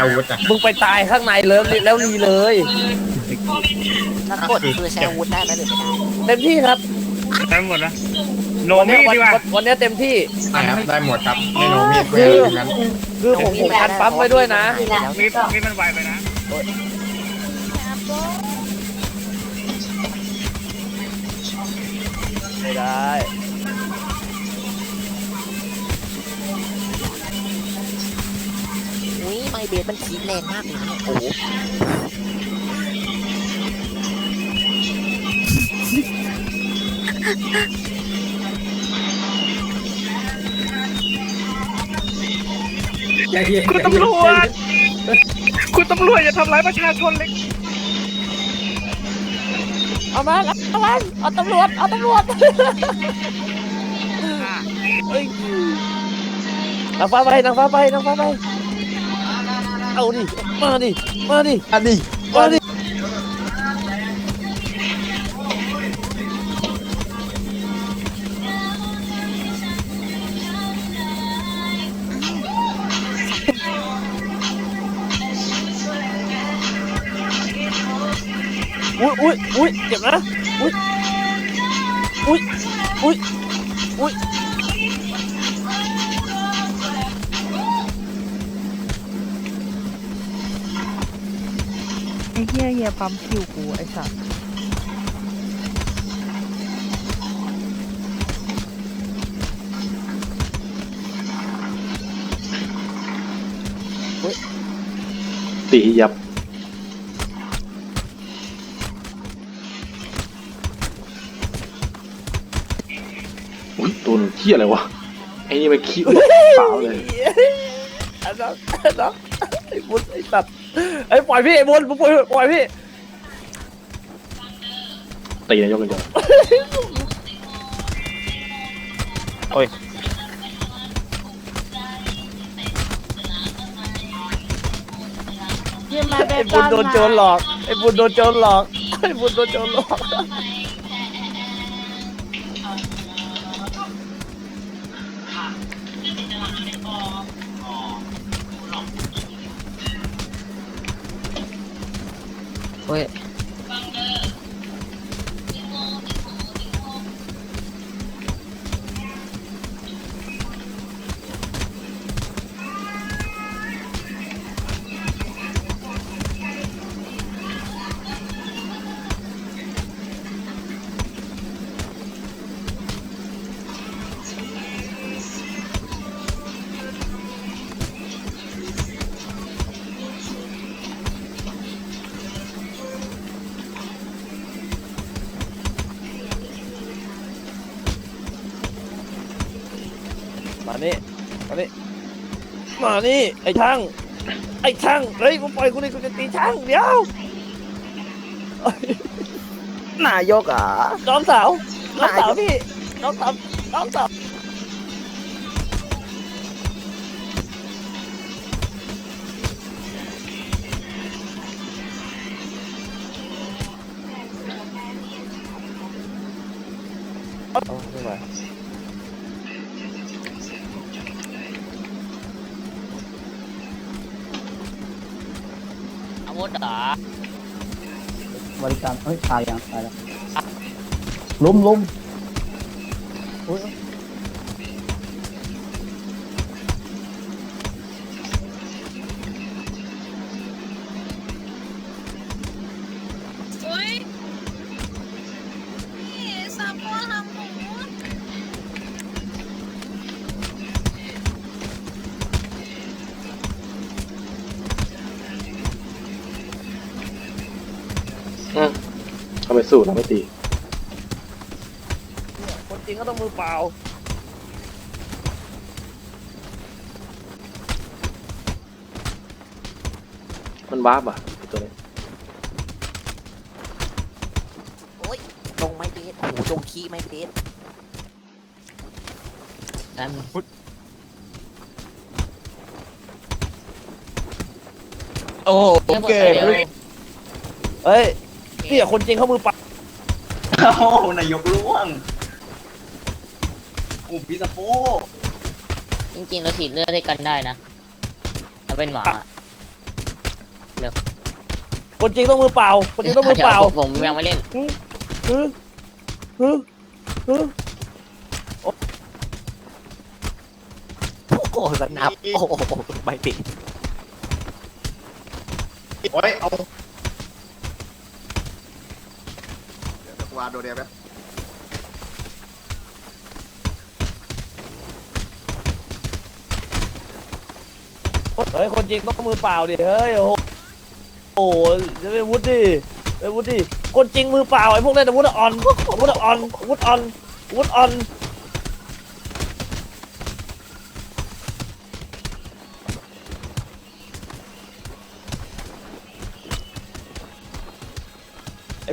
อาวุธอะมึงไปตายข้างในเลยแล้วรีเลยแล้วกดคือใช้อาวุธได้ไหมหรือไม่ได้เต็มที่ครับได้หมดนะโนวันมีเนี้ยดวันดีกว่าวันวันเนี้ยเต็มที่ได้ครับได้หมดครับไม่โนมีดไม่อะไรทั้งนั้นคือผมผมกันปั๊มไว้ด้วยนะแล้วมีดมีดมันไวไปนะไม่ได้ อุ้ยไมเบสมันขีดแรงมากเลยนะโอ้โหคุณตำรวจ คุณตำรวจอย่าทำร้ายประชาชนเลย เอามาเอามาเอาตำรวจ เอาตำรวจเฮ้ยนางฟ้าไปนางฟ้าไปนางฟ้าไป เอาดิ มาดิ มาดิ อันนี้มาดิ อุ้ยอุ้ยอุ้ยเจ็บนะ อุ้ยอุ้ยอุ้ยอุ้ย เหี้ยเหี้ยปั๊มคิวกูไอ้สัสตียับ อุ้ยตัวเที่ยอะไรวะ ไอ้นี่มันขี้อุดเปล่าเลย อันนั้นอันนั้นไอ้บุญไอ้สัตว์ ไอ้ปล่อยพี่ไอ้บุญมึงปล่อยปล่อยพี่ตีนายกกันเดียวไอ้บุญโดนโจรหลอกไอ้บุญโดนโจรหลอกไอ้บุญโดนโจรหลอก เนี่มานี่มานี่ไอ้ช่าง ไอ้ช่างเฮ้ยกูปล่อยกูเลยกูจะตีช่างเดี๋ยวนายกอะน้องสาวน้องสาวพี่น้องสาวน้องสาว วุธเหรอบริการเฮ้ยตายยังตายแล้วล้มล้มโอุ้ย เอาไปสู้เราไม่ตี คนจริงก็ต้องมือเปล่า มันวาร์ปอะไอ้ตัวนี้โอ้ยลงไมเบสโอ้โหลงขี้ไมเบสโอ้โอเคเฮ้ยเนี่ยคนจริงเขามือเปล่า โอ้นายกล่วงโอ้พิซาโปจริงๆเราฉีดเลือดให้กันได้นะเราเป็นหมาเร็วคนจริงต้องมือเปล่า คนจริงต้องมือเปล่าผมยังไม่เล่น ฮึฮึฮึโอ้โหสนับ โอ้โหไม่ติดโอ้ยเอา วาดโดเดียวไปเฮ้ย คนจริงต้องมือเปล่าดิ เฮ้ย โอ้โหโอ้โหจะไปวุฒิดิไปวุฒิดิ คนจริงมือเปล่าไอ้พวกเล่นอาวุธอ่อนอาวุธอ่อนอาวุธอ่อนอาวุธอ่อน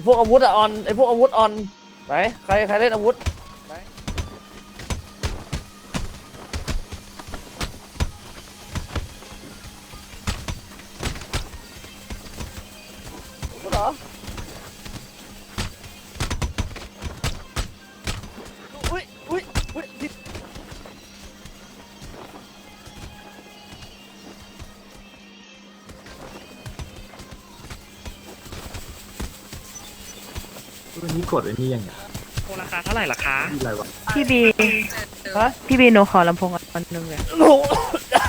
พวกอาวุธอะอนไอพวกอาวุธออนไหนใครใครเล่นอาวุธไหนอาวุธเหรอ กดไอ้นี่ยังไงราคาเท่าไหร่ล่ะคะที่อะไรวะพี่บีฮะพี่บีหนูขอลำโพงอันหนึงเลยโอ้โหได้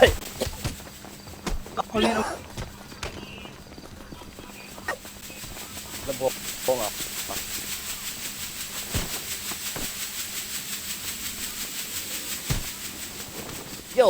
เขาเล่นลำโพงโพงเหรอโย่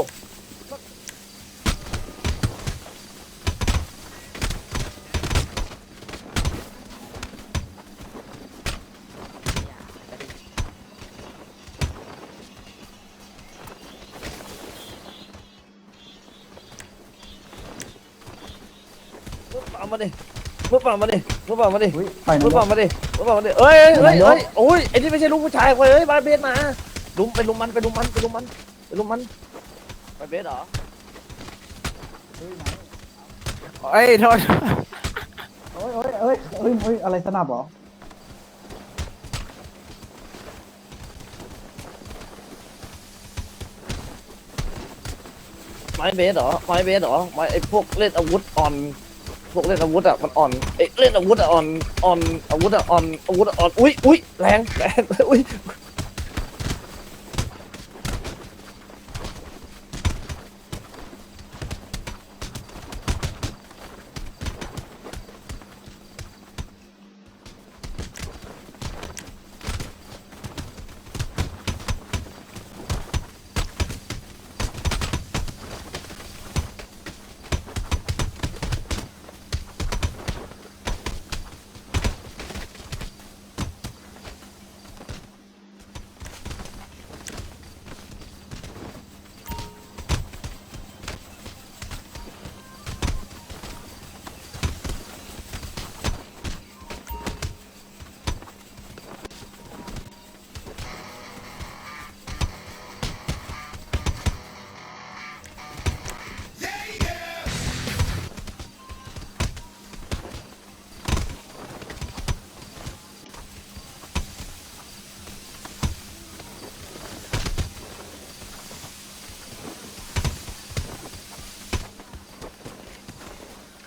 มือเปล่ามาดิมือเปล่ามาดิมือเปล่ามาดิอุ้ยไปมือนะเปล่ามาดิมือเปล่ามาดิเอ้ยเอ้ยเอ้ยโอ้ยไอ้นี่ไม่ใช่ลูกผู้ชายเว้ยเอ้ยบาสเบสมาลุมไปลุมมันไปลุมมันไปลุมมันไปลุมมันบาสเบสเหรอเอ้ยโทษเอ้ยเอ้ยเอ้ยเอ้ยเอ้ยอะไรสนับเหรอไม้เบสเหรอไม้เบสเหรอไม้ไอ้พวกเล่นอาวุธอ่อน พวกเล่นอาวุธอะมันอ่อนเอ้เล่นอาวุธอะอ่อนอ่อนอาวุธอะอ่อนอาวุธอะอ่อนอุ้ยอุ้ยแรงแรงอุ้ย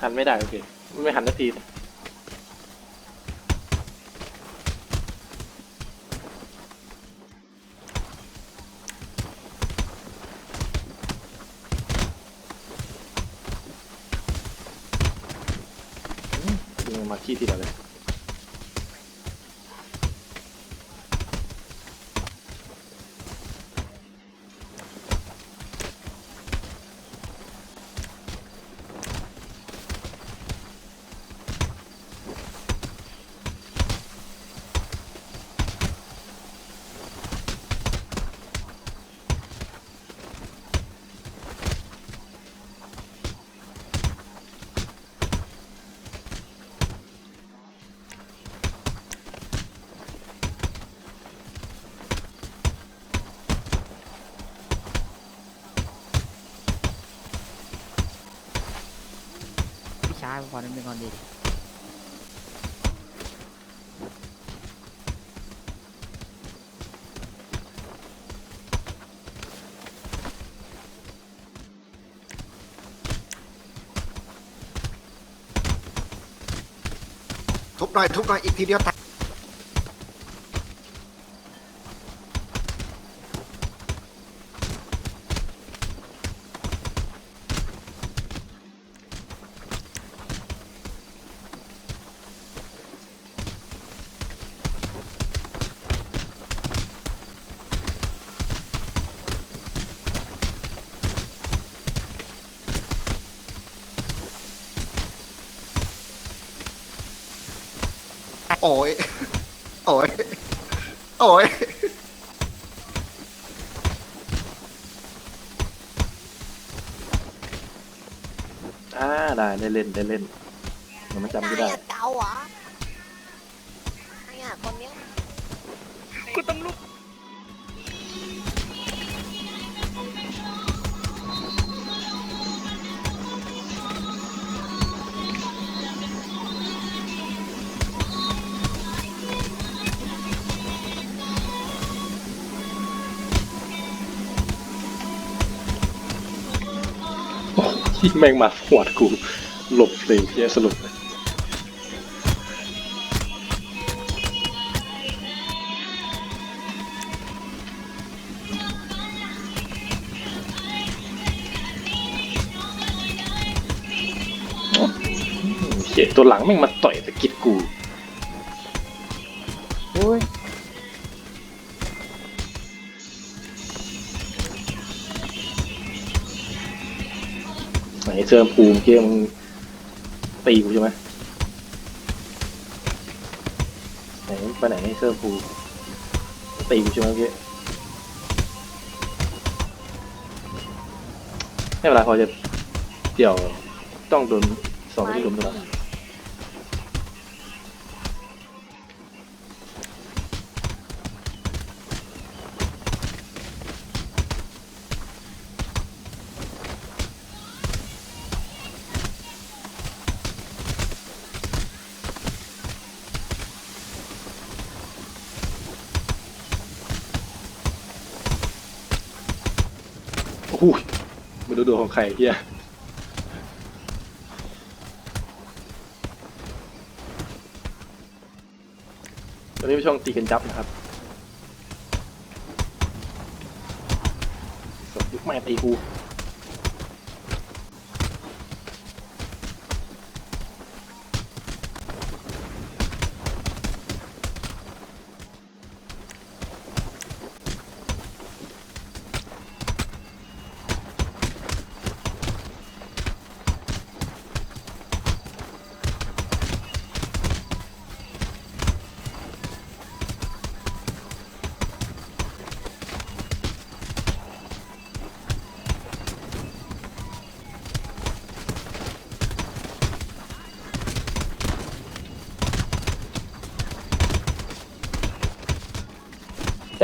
หันไม่ได้โอเคไม่หันสักทียิงมาขี้ทีเดียวเลย ได้อนนึงก่อนดีทุบหน่อยทุบหน่อยอีกทีเดียวตาย โอ้ย โอ้ย โอ้ย อ่าได้ได้เล่นได้เล่นยังไม่จำไม่ได้เก่าเหรอใครอะคนเนี้ย กูตำรวจ ที่แม่งมาหวดกู หลบเลยเฮียสรุปเลยเขียตัวหลังแม่งมาต่อยตะกิด เชิญภูมิเกมตีกูใช่ไหมไหนไปไหนให้เชิญภูมิตีกูใช่ไหมเมื่อกี้ไม่เป็นไรพอจะเดี๋ยวต้องโดนสองที่ลุมตัว ใครเฮียตอนนี้เป็นช่องตีกันจับนะครับสดยุคใหม่ตีกู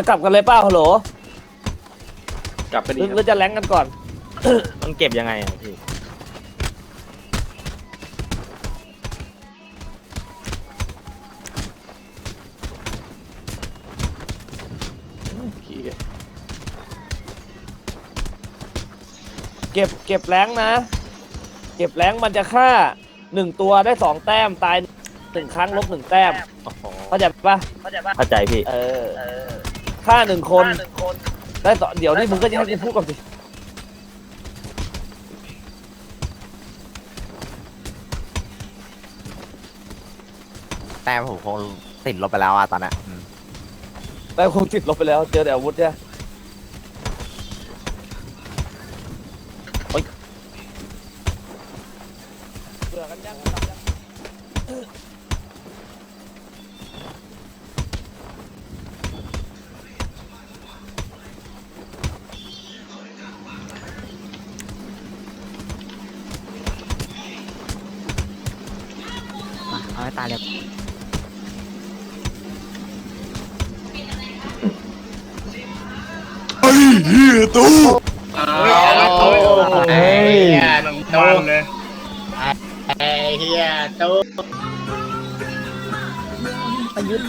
กลับกันเลยเป้าฮัลโหลกลับไปหดีรือคหรืรับอจะแรงกันก่อน มันเก็บยังไงอะพี่ขี้เก็บเก็บแรงนะ เก็บแรงมันจะฆ่าหนึ่งตัวได้สองแต้มตายหนึ่งครั้งลบหนึ่งแต้มโอ้โหเข้าใจปะเข้าใจพี่ เออ ฆ่าหนึ่งคน ได้สองเดี๋ยวนี่มึงก็จะให้กูพูดก่อนสิแต้มผมคงติดลบไปแล้วอะตอนนั้นอืมแต่คงติดลบไปแล้ว เจอแต่อาวุธใช่ไหม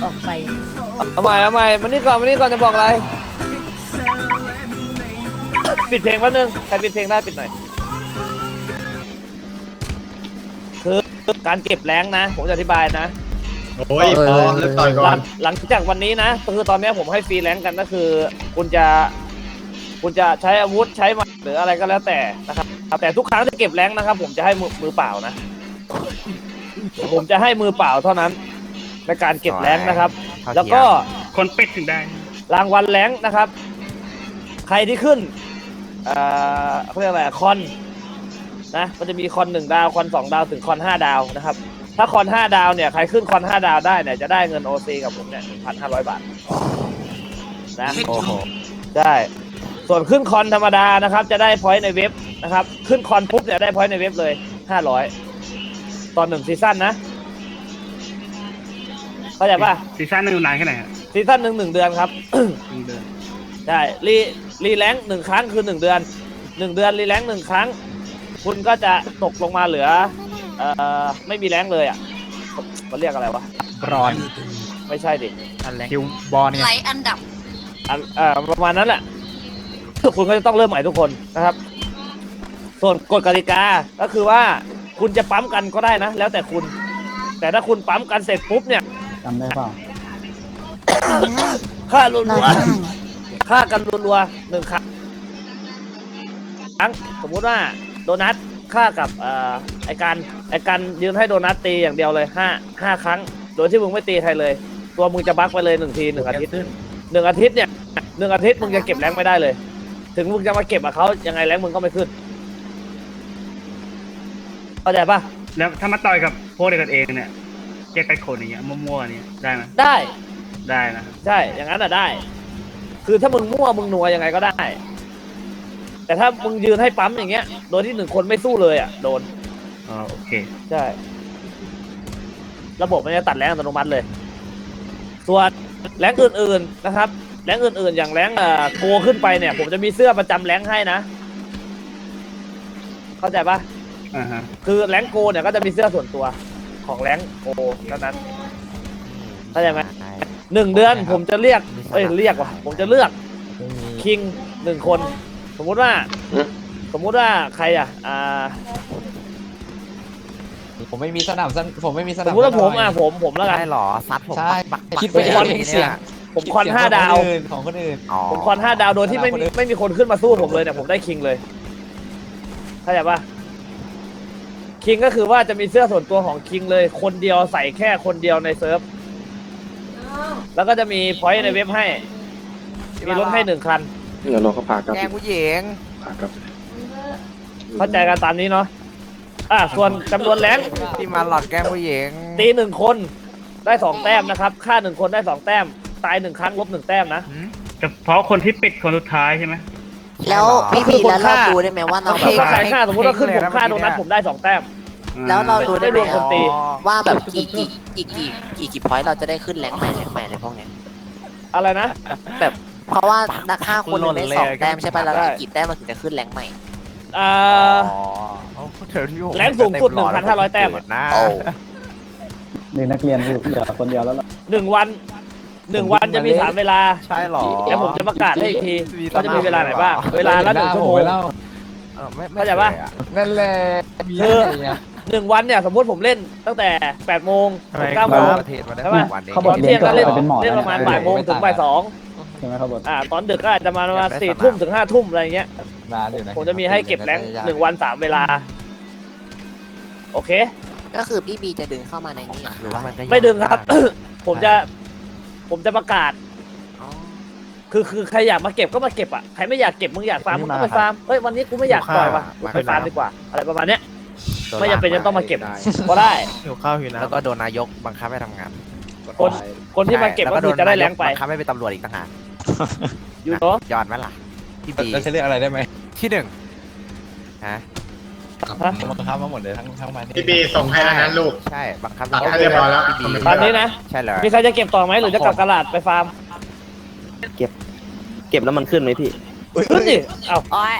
ออกไปเอาใหม่เอาใหม่มานี่ก่อนมานี่ก่อนจะบอกอะไร ปิดเพลงแป๊บนึงใครปิดเพลงได้ปิดหน่อย คือการเก็บแรงนะ ผมจะอธิบายนะ โอ้ยพอเลิกต่อยก่หอลัน งหลังจากวันนี้นะคือตอนนี้ผมให้ฟรีแลนซ์กันก็คือ คุณจะ คุณจะใช้อาวุธใช้มาหรืออะไรก็แล้วแต่นะครับแต่ทุกครั้งที่เก็บแรงค์นะครับ ผมจะให้มือมือเปล่านะ ผมจะให้มือเปล่าเท่านั้น ในการเก็บแรงค์นะครับ แล้วก็คนเป็ดถึงได้ รางวัลแรงค์นะครับ ใครที่ขึ้นเอ่อเขาเรียกอะไรอะคอนนะมันจะมีคอนหนึ่งดาวคอนสองดาวถึงคอนห้าดาวนะครับ ถ้าคอนห้าดาวเนี่ยใครขึ้นคอนห้าดาวได้เนี่ยจะได้เงินโอซีกับผมเนี่ยหนึ่งพันห้าร้อยบาทนะโอ้โหใช่ส่วนขึ้นคอนธรรมดานะครับ จะได้พอยต์ในเว็บนะครับ ขึ้นคอนปุ๊บเนี่ยได้พอยต์ในเว็บเลยห้าร้อยตอนหนึ่งซีซั่นนะ เข้าใจป่ะซีซั่นหนึ่งนานแค่ไหนฮะซีซั่นหนึ่งหนึ่งเดือนครับ หนึ่งเดือนใช่รีรีแลงค์หนึ่งครั้งคือหนึ่งเดือนหนึ่งเดือนรีแลงค์หนึ่งครั้ง คุณก็จะตกลงมาเหลือเอ่อไม่มีแรงค์เลยอะมันเรียกอะไรวะบรอนไม่ใช่ดิคิวบอลเนี่ยไหลอันดับอันเอ่อประมาณนั้นแหละคุณก็จะต้องเริ่มใหม่ทุกคนนะครับ ส่วนกฎกติกาก็คือว่าคุณจะปั๊มกันก็ได้นะ แล้วแต่คุณ แต่ถ้าคุณปั๊มกันเสร็จปุ๊บเนี่ยจำได้เปล่าค่ารัวๆค่ากันรัวๆหนึ่งครั้งครั้งสมมุติว่าโดนัทค่ากับเอ่อไอการไอการยืนให้โดนัทตีอย่างเดียวเลยห้าห้าครั้ง โดยที่มึงไม่ตีใครเลย ตัวมึงจะบั๊กไปเลยหนึ่งทีหนึ่งอาทิตย์หนึ่งอาทิตย์เนี่ยหนึ่งอาทิตย์มึงจะเก็บแรงค์ไม่ได้เลย ถึงมึงจะมาเก็บกับเขายังไงแรงค์มึงก็ไม่ขึ้นเข้าใจปะแล้วถ้ามาต่อยกับพวกเดียวกันเองเนี่ยแย กกันคนอย่างเงี้ยมั่วๆเนี่ยได้ไหมได้ ได้นะใช่ อย่างนั้นอะได้ คือถ้ามึงมั่วมึงนัวยังไงก็ได้ แต่ถ้ามึงยืนให้ปั๊มอย่างเงี้ย โดยที่หนึ่งคนไม่สู้เลยอะ โดน อ๋อโอเค ใช่ ระบบมันจะตัดแรงอัตโนมัติเลย ส่วนแรงอื่นๆนะครับ แรงอื่นๆ อย่างแรงเอ่อโกขึ้นไปเนี่ย ผมจะมีเสื้อประจำแรงให้นะ เข้าใจปะ อ่าฮะ คือแรงโกเนี่ยก็จะมีเสื้อส่วนตัว ของแรงโกเท่านั้น เข้าใจไหม หนึ่งเดือนผมจะเรียกเอ้ยเรียกว่ะผมจะเลือกคิงหนึ่งคน สมมุติว่า อืม สมมุติว่าใครอะอ่าผมไม่มีสนามสนผมไม่มีสสนามมมุติว่าผมอะผมผมแล้วกันใช่หรอ ซัดผมใช่คิดไปเองเสียงผมคอนห้าดาว ของคนอื่นผมคอนห้าดาวโดยที่ไม่มีไม่มีคนขึ้นมาสู้ผมเลยเนี่ยผมได้คิงเลยเข้าใจปะ คิงก็คือว่าจะมีเสื้อส่วนตัวของคิงเลย คนเดียวใส่แค่คนเดียวในเซิร์ฟแล้วก็จะมีพอยต์ในเว็บให้ มีรถให้หนึ่งคัน เดี๋ยวเราก็พากลับแกงผู้หญิงพากลับเข้าใจกันตามนี้เนาะ อะส่วนจำนวนแรงค์ที่มาหลอดแกงผู้หญิงตีหนึ่งคนได้สองแต้มนะครับ ฆ่าหนึ่งคนได้สองแต้ม ตายหนึ่งครั้งลบหนึ่งแต้มนะ เฉพาะคนที่ปิดคนสุดท้ายใช่ไหม แล้วพี่ก็คืพีอคนแล้วเราฆ่าดูได้ไหมว่าเราก็แบคือบถ้าว่า ใครฆ่าสมมติว่าขึ้นผมฆ่าโดนัทผมได้สองแต้ม แล้วเราดูได้ไหมไม่รวมคนตี ว่าแบบกี่กี่กี่กี่กี่กี่พอยต์เราจะได้ขึ้นแรงค์ใหม่แรงค์ใหม่อะไรพวกเนี้ยอะไรนะ แบบเพราะว่านักฆ่าคนหนึ่งได้สองหล่นเลยแต้มใช่ป่ะแล้วได้อีกกี่แต้มมันถึงจะขึ้นแรงค์ใหม่ อ่าเดี๋ยวที่ผมแรงสูงสุด1,500แต้มอะนะโอ้หนึ่งนักเรียนอยู่เหลือคนเดียวแล้วล่ะหนึ่งวันหนึ่งวันจะมีสามเวลาใช่หรอแล้วผมจะประกาศให้อีกทีว่าจะมีเวลาไหนบ้างเวลาละหนึ่งชั่วโมง เออไม่ไม่เข้าใจปะคยอนั่นแหละคือ หนึ่งวันเนี่ยสมมติผมเล่นตั้งแต่แปดโมงถึงเก้าโมง ประเทศมาได้ใช่ปะ วันนี้ เขาบตออกนเรีเที่ยยนงจก็บเล่นไปเป็นหมอ เล่นประมาณบ่ายโมงถึงบ่ายสองใช่ไหมครับบอสอ่าตอนดึกก็อาจจะมาประมาณสี่ทุ่มถึงห้าทุ่มอะไรเงี้ย นานอยู่นผมจะมีให้เก็บแรงค์หนึ่งวันสามเวลา โอเค ก็คือพี่บีจะดึงเข้ามาในนี้หรือว่าไม่ดึงครับ ผมจะ ผมจะประกาศ อ๋อคือคือใครอยากมาเก็บก็มาเก็บอะ ใครไม่อยากเก็บมึงอยากฟาร์มมึงก็ไปฟาร์ม เฮ้ยวันนี้กูไม่อยากปล่อยว่ะกูไปฟาร์มดีกว่า อะไรประมาณเนี้ย ไม่จำเป็นจะต้องมาเก็บ ก็ได้ หิวข้าวหิวน้ำแล้วก็โดนนายกบังคับให้ทำงานคน คนที่มาเก็บก็คือจะได้แรงค์ไปบังคับให้เป็นตำรวจอีกต่างหากอยู่เนาะยอดไหมล่ะพี่บีแล้วจะเรียกอะไรได้ไหมที่หนึ่งฮะบังคับมาหมดเลยทั้งทั้งมันพี่บีส่งให้แล้วนะลูกใช่บังคับตัดให้เรียบร้อยแล้วพี่บีตอนนี้นะใช่เลยมีใครจะเก็บต่อไหมหรือจะกลับกระลาดไปฟาร์มเก็บแล้วมันขึ้นไหมพี่ ขึ้นดิเอ้าโอ้ย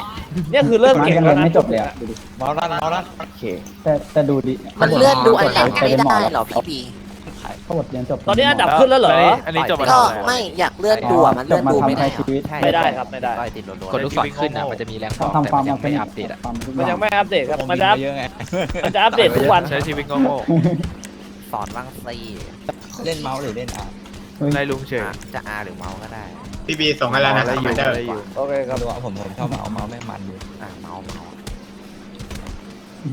เนี่ยคือเริ่มมันเก็บยังแล้เรีวยนนะไม่จบเลยอะดูดิเมาลั่นเมาลั่นโอเคแต่แต่ดูดิมันเลื่อนดูอันแรกใครไม่เป็นหมอได้แล้วเหรอพี่บีเขาหมดเรียนจบตอนนี้อันดับขึ้นแล้วเหรออันนี้จบมาก็เท่าไหร่ไม่อยากเลื่อนดูอะมันจเลื่บอนมาดูทำไม่ไทได้ยชีวิตไม่ได้ครับไม่ได้ต่อยติดโดนกดลูกศรขึ้นอะมันจะมีแรงต้องทำความแต่มันนยังไม่อัปเดตอะความทุกมันอยัย่างงไม่อัปเดตครับผมมันมีจะอัปมาเยอะไงมันจะอัปเดตทุกวันใช้ชีวิตโง่ฟสอนบ้างสิเล่นเมาส์หรือเล่นอาร์ได้ลุงเฉยอะจะอาหรือเมาก็ได้ พี่บีส่งให้แล้วนะคอมมานเดอร์โอเคครับ ดูว่าผมผมชอบเมาส์เมาส์แม่งมันอยู่อะเมาเมา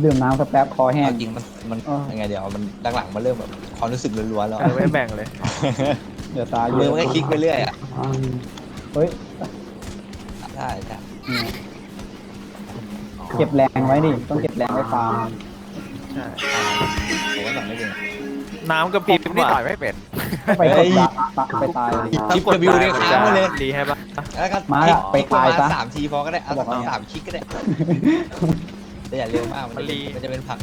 ดื่มน้ำสักแป๊บคอแห้ง เอาจริงมันมันอ๋อยังไงเดี๋ยวมันหลังๆมันเริ่มแบบความรู้สึกล้วนๆแล้วไม่แบ่งเลย เดี๋ยวตายมือมันก็คลิกไปเรื่อยอะเฮ้ยใช่ใช่เก็บแรงไว้ดิต้องเก็บแรงไว้ฟาร์มผมว่าสั่งไม่เป็น น้ำกับพริบนี่ต่อยไม่เป็น ไปกดยาปะไปตายเลยคลิปกับวิวเนี่ยค้างมาเลยรีให้ปะแล้วก็มาคลิกละไปคลิกประมาณตายซะ สามทีพอก็ได้เอาบอกว่าสามคลิกก็ได้แต่อย่าเร็วมากมันจะมันจะเป็นผัก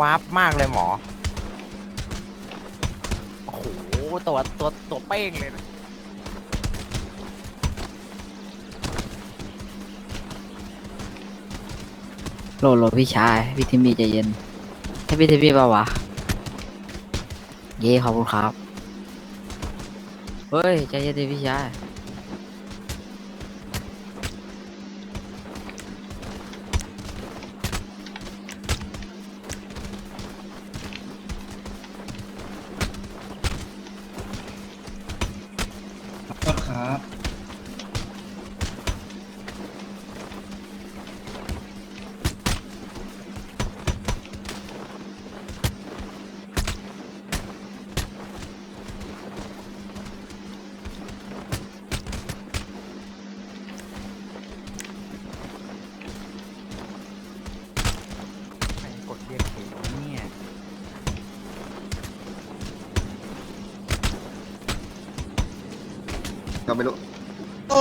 วาร์ปมากเลยหมอ โอ้โห ตัวตัวตัวเป้งเลยนะโหลโหลพี่ชายพี่ทิมมี่ใจเย็นให้พี่ทิมมี่ป่าวะ เย่ขอบคุณครับ เฮ้ยใจเย็นดิพี่ชาย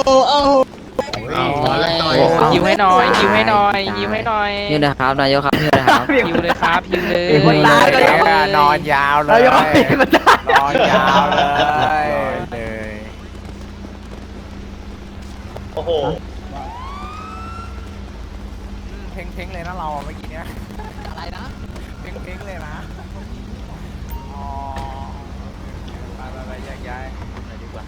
เอาแล้วต่อยยิวให้หน่อยยิวให้หน่อยยิวให้หน่อยยิวนะครับนายกครับยิวนะครับ ยิวเลยครับยิวเลยคนตายก็นอนยาวเลย นอนยาวเลยเลยโอ้โหเพ่งเพ่งเลยนะเราเมื่อกี้เนี้ยอะไรนะเพ่งเพ่งเลยนะอ๋อไปไปไปแยกย้ายไปดีกว่า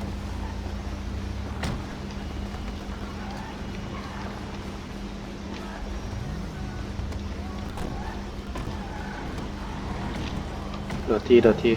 เดี๋ยวทีเดี๋ยวที